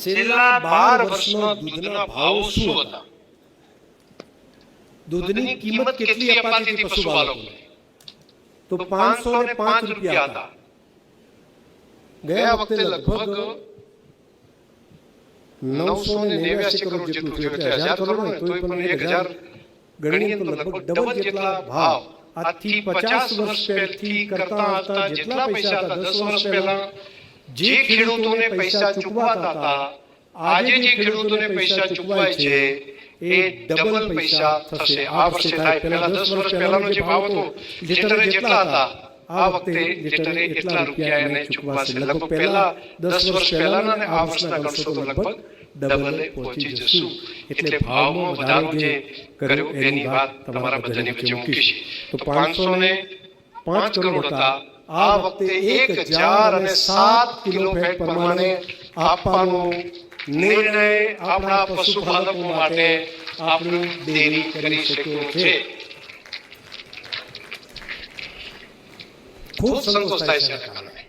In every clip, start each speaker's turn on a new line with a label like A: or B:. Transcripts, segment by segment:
A: છેલ્લા બાર વર્ષમાં દૂધના ભાવ શું હતા દૂધની કિંમત કેટલી અપાતી હતી પશુપાલકોને તો પાંચસો ને પાંચ રૂપિયા હતા ગયા વખતે લગભગ નવસો ને નેવ્યાસી કરોડ જેટલું થયું એટલે હજાર કરોડ હોય તોય પણ એક હજાર ગણીએ તો લગભગ ડબલ જેટલા ભાવ આજથી પચાસ વર્ષ પહેલથી કરતા હતા જેટલા પૈસા હતા દસ વર્ષ પહેલા જે ખેડૂતોને પૈસા ચૂકવાતા હતા આજે જે ખેડૂતોને પૈસા ચૂકવાય છે, એ ડબલ પૈસા થશે. આ વર્ષે થાય. પહેલા દસ વર્ષ પહેલાનો જે ભાવ હતો, લીટરે જેટલા હતા, આ વખતે લીટરે એટલા રૂપિયા એને ચૂકવાશે. લગભગ પહેલા દસ વર્ષ પહેલાના અને આ વર્ષના ગણશો તો લગભગ ડબલે પહોંચી જશું. એટલે ભાવમાં વધારો જે કર્યો, એની વાત તમારા બધાની વચ્ચે મૂકીશ. તો પાંચસો ને પાંચ કરોડ હતા. આ વખતે એક હજાર અને સાત કિલો ફેટ પ્રમાણે આપવાનો નિર્ણય આપણા પશુપાલકો માટે આપણું ડેરી કરી શક્યો છે. ખૂબ સંતોષ થાય છે આના કારણે.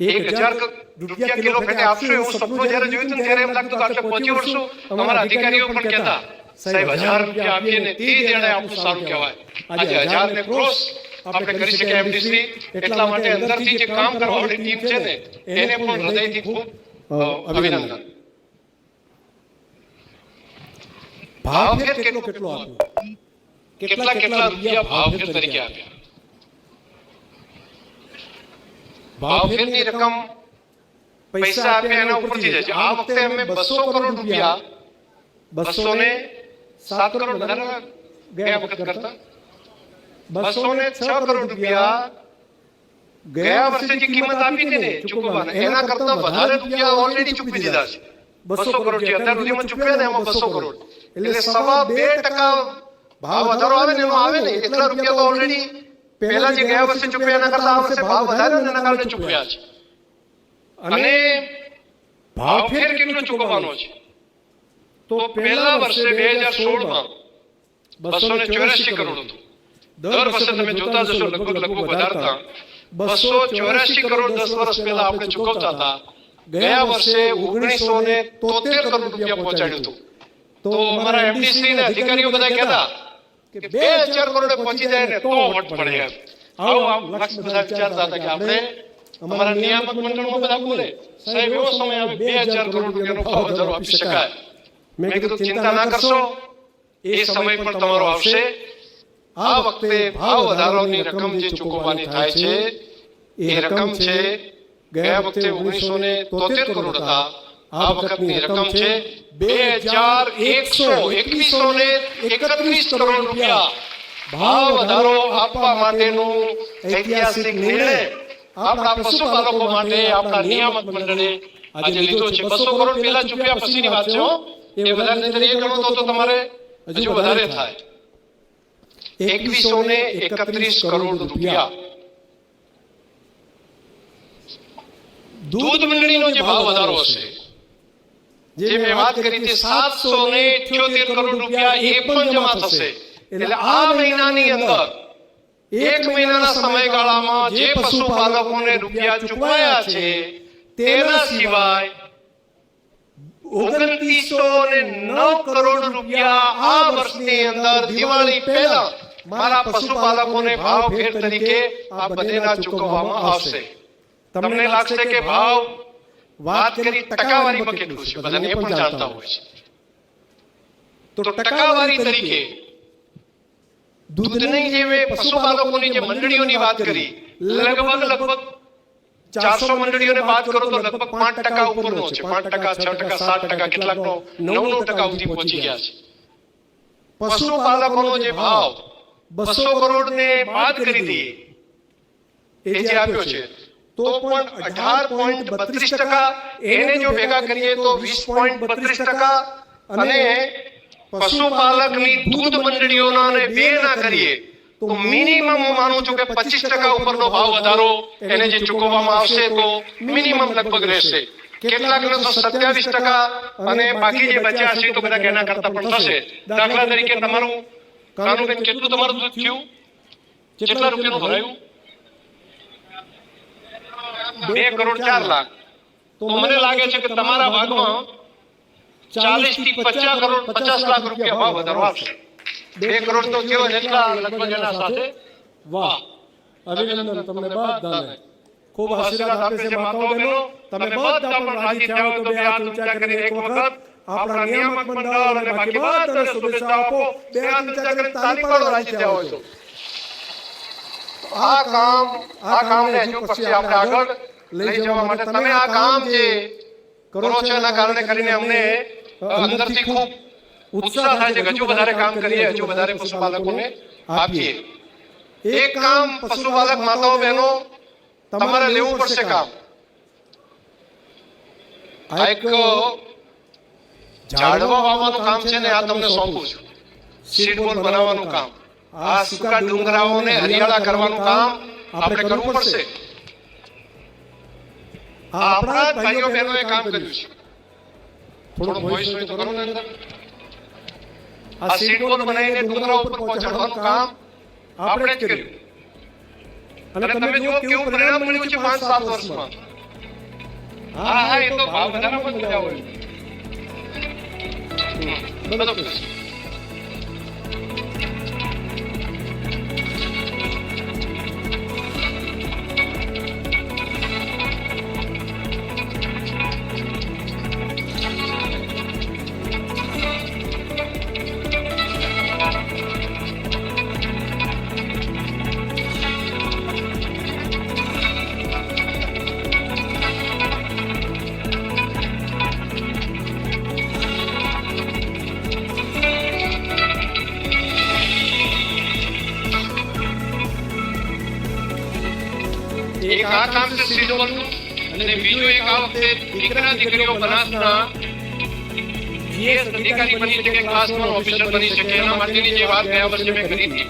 A: એક હજાર રૂપિયા કિલો ફેટે આપશો એવું સપનું જ્યારે જોયું હતું ને ત્યારે એમ લાગતું કે આટલે પહોંચી વળશું અમારા અધિકારીઓ પણ કહેતા. સાહેબ હજાર રૂપિયા આપીએ ને તે જણે આપણું સારું કહેવાય. આજે હજાર ને ક્રોસ આપણે કરી શકીએ એમડીસી એટલા માટે અંદરથી જે કામ કરવાવાળી ટીમ છે ને એને પણ હૃદયથી ખૂબ અ, અભિનંદન ભાવ ફેર કેટલો કેટલો આપ્યો કેટલા કેટલા રૂપિયા ભાવ ફેર તરીકે આપ્યા ભાવ ફેરની રકમ પૈસા આપ્યા એના ઉપરથી જાય છે આ વખતે અમે બસો કરોડ રૂપિયા બસો ને સાત કરોડ વધારે ગયા વખત કરતા બસો ને છ કરોડ રૂપિયા ગયા વર્ષે જે કિંમત આપી હતી ને ચૂકવવાના એના કરતા વધારે રૂપિયા ઓલરેડી ચૂકવી દીધા છે. બસો કરોડ છે. અત્યાર સુધીમાં ચૂકવ્યા ને એમાં બસો કરોડ. એટલે સવા બે ટકા ભાવ વધારો આવે ને એનો આવે ને એટલા રૂપિયા તો ઓલરેડી પહેલા જે ગયા વર્ષે ચૂકવ્યા એના કરતા આ વર્ષે ભાવ વધારે ને એના કારણે ચૂકવ્યા છે. અને ભાવ ફેર કેટલો ચૂકવવાનો છે? તો પહેલા વર્ષે બે હજાર સોળમાં બસો ને ચોરાશી કરોડ હતું. દર વર્ષે તમે જોતા જશો લગભગ લગભગ વધારતા બસો ચોરાશી કરોડ દસ વર્ષ પહેલા આપણે ચૂકવતા હતા. ગયા વર્ષે ઓગણીસો ને તોતેર કરોડ રૂપિયા પહોંચાડ્યું હતું. તો અમારા એમડીસી ને અધિકારીઓ બધા કહેતા કે બે હજાર કરોડે પહોંચી જાય ને તો વટ પડે આવું આમ લક્ષ બધા વિચારતા હતા કે આપણે અમારા નિયામક મંડળમાં બધા બોલે સાહેબ એવો સમય આવે બે હજાર કરોડ રૂપિયાનો ભાવ વધારો આપી શકાય. મેં કીધું ચિંતા ના કરશો. એ સમય પણ તમારો આવશે. આ વખતે ભાવ વધારાની રકમ જે ચૂકવવાની થાય છે એ રકમ છે ગયા વખતે ઓગણીસો ને તોતેર કરોડ હતા. આ વખતની રકમ છે બે હજાર એકસો એકવીસો ને એકત્રીસ કરોડ રૂપિયા. ભાવ વધારો આપવા માટેનું ઐતિહાસિક નિર્ણય આપણા પશુપાલકો માટે આપણા નિયામક મંડળે આજે લીધો છે. બસો કરોડ પહેલા ચૂક્યા પછીની વાત છે એ વધારે ગણો તો તો તમારે હજુ વધારે થાય. એકવીસો ને એકત્રીસ કરોડ રૂપિયા. દૂધ મંડળીનો જે ભાવ વધારો હશે જે મેં વાત કરી તે સાતસો ને ઇઠ્યોતેર કરોડ રૂપિયા એ પણ જમા થશે. એટલે આ મહિનાની અંદર એક મહિનાના સમયગાળામાં જે પશુપાલકોને રૂપિયા ચૂકવાયા છે તેના સિવાય ઓગણત્રીસો ને નવ કરોડ રૂપિયા આ વર્ષની અંદર દિવાળી પહેલા. મારા પશુપાલકોને ભાવ ફેર તરીકે આ બધેના ચૂકવવામાં આવશે. તમને લાગશે કે ભાવ વાત કરી ટકાવારીમાં કેટલું છે? બધાને એ પણ જાણતા હોય છે. તો ટકાવારી તરીકે દૂધની જે મેં પશુપાલકોની જે મંડળીઓની વાત કરી લગભગ લગભગ ચારસો મંડળીઓને વાત કરો તો લગભગ પાંચ ટકા ઉપરનો છે. પાંચ ટકા છ ટકા સાત ટકા કેટલાકનો નવ નવ ટકા સુધી પહોંચી ગયા છે. પશુપાલકોનો જે ભાવ બસો કરોડ ને બાદ કરી દઈએ એ જે આપ્યો છે તો પણ અઢાર પોઈન્ટ બત્રીસ ટકા એને જો ભેગા કરીએ તો વીસ પોઈન્ટ બત્રીસ ટકા અને પશુપાલકની દૂધ મંડળીઓના અને બે ના કરીએ. તો મિનિમમ હું માનું છું કે પચીસ ટકા ઉપરનો ભાવ વધારો એને જે ચૂકવવામાં આવશે તો મિનિમમ લગભગ રહેશે. કેટલાકને તો સત્યાવીસ ટકા અને બાકી જે બચ્યા હશે તો બધા એના કરતા પણ થશે. દાખલા તરીકે તમારું કાનુબેન કેટલું તમારું દૂધ થયું કેટલા રૂપિયાનું ભરાયું બે કરોડ ચાર લાખ. તો મને લાગે છે કે તમારા ભાગમાં ચાલીસથી પચાસ કરોડ પચાસ લાખ રૂપિયા ભાવ વધારો આવશે બે કરોડ તો થયો એટલા લગભગ એના સાથે?
B: વાહ. અભિનંદન તમને બધાને. ખૂબ આશીર્વાદ આપે છે માતાઓ બહેનો. તમે બધા પણ રાજી થયા તો બે હાથ ઊંચા કરીને એક વખત આપણા નિયામક મંડળ અને બાકી બધાને શુભેચ્છા આપો. બે હાથ ઊંચા કરીને તાલી પાડો રાજી થયા હોય તો
A: આ કામ આ કામને હજુ પછી આપણે આગળ લઈ જવા માટે તમે આ કામ જે કરો છો એના કારણે કરીને અમને અંદરથી ખૂબ ઉત્સાહ થાય છે હજુ વધારે કામ કરીએ હજુ વધારે પશુપાલકોને આપીએ. એક કામ પશુપાલક માતાઓ બહેનો તમારે લેવું પડશે કામ. આ એક ઝાડવા વાવવાનું કામ છે ને આ તમને સોંપું છું. સીડબોલ બનાવવાનું કામ. આ સૂકા ડુંગરાઓને હરિયાળા કરવાનું કામ આપણે કરવું પડશે. આ આપણા ભાઈઓ બહેનોએ કામ કર્યું છે. થોડો વોઇસ હોય તો કરો ને આ સીડબોલ બનાવીને ડુંગરા ઉપર પહોંચાડવાનું કામ આપણે જ કર્યું. અને તમે જુઓ કેવું પરિણામ મળ્યું છે પાંચ સાત વર્ષમાં. હા હા એ તો ભાવ વધારામાં જ મજા હોય うん、まだ難い。એક આ કામ છે સિદ્ધવનનું અને બીજું એક આ વખતે દીકરા દીકરીઓ બનાસના જીએસ અધિકારી બની શકે ક્લાસ વન ઓફિસર બની શકે એના માટેની જે વાત ગયા વર્ષે મેં કરી હતી.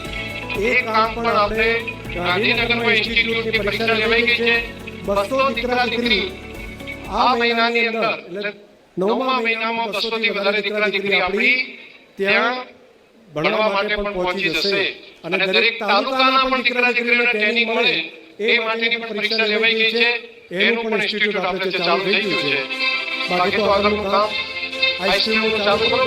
A: એ કામ પણ આપણે ગાંધીનગરમાં ઇન્સ્ટિટ્યૂટની પરીક્ષા લેવાઈ ગઈ છે. બસો દીકરા દીકરી. આ મહિનાની અંદર એટલે નવમા મહિનામાં બસો થી વધારે દીકરા દીકરી આપણી ત્યાં ભણવા માટે પણ પહોંચી જશે. અને દરેક તાલુકાના પણ દીકરા દીકરીઓને ટ્રેનિંગ મળે. એ માટેની પણ પરીક્ષા લેવાઈ ગઈ છે એનું પણ ઇન્સ્ટિટ્યૂટ આપણે ચાલુ થઈ ગયું છે બાકી તો આગળનું કામ આઈસીયુનું ચાલુ કરો